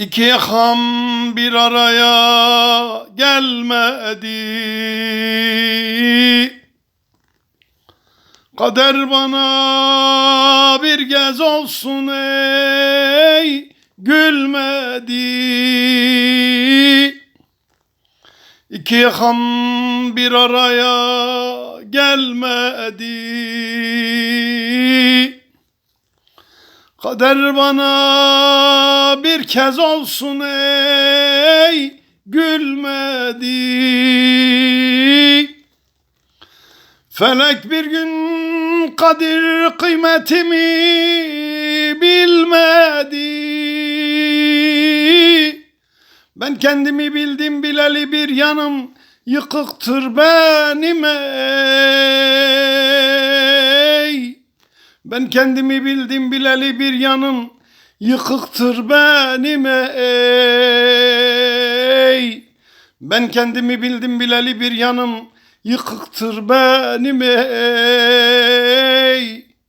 İki ham bir araya gelmedi. Kader bana bir gez olsun ey gülmedi. İki ham bir araya gelmedi. Kader bana bir kez olsun ey gülmedi. Felek bir gün kadir kıymetimi bilmedi. Ben kendimi bildim bileli bir yanım yıkıktır benim ey. Ben kendimi bildim bileli bir yanım yıkıktır benim ey. Ben kendimi bildim bileli bir yanım yıkıktır benim ey.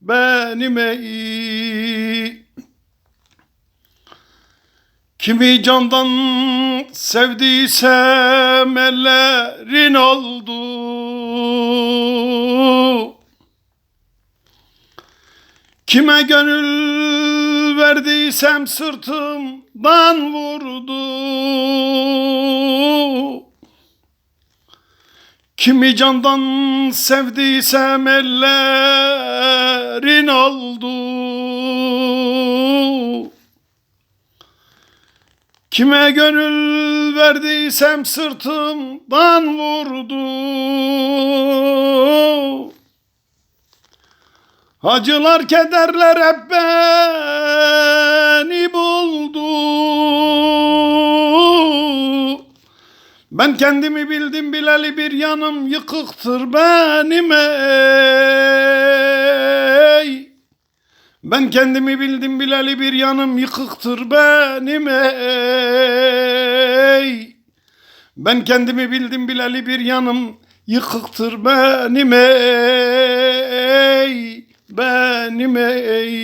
Benim ey. Kimi candan sevdiysem ellerin oldu. Kime gönül verdiysem sırtımdan vurdu. Kimi candan sevdiysem ellerin oldu. Kime gönül verdiysem sırtımdan vurdu. Acılar kederler hep beni buldu. Ben kendimi bildim bileli bir yanım yıkıktır benim ey. Ben kendimi bildim bileli bir yanım yıkıktır benim ey. Ben kendimi bildim bileli bir yanım yıkıktır benim ey. Benim ey.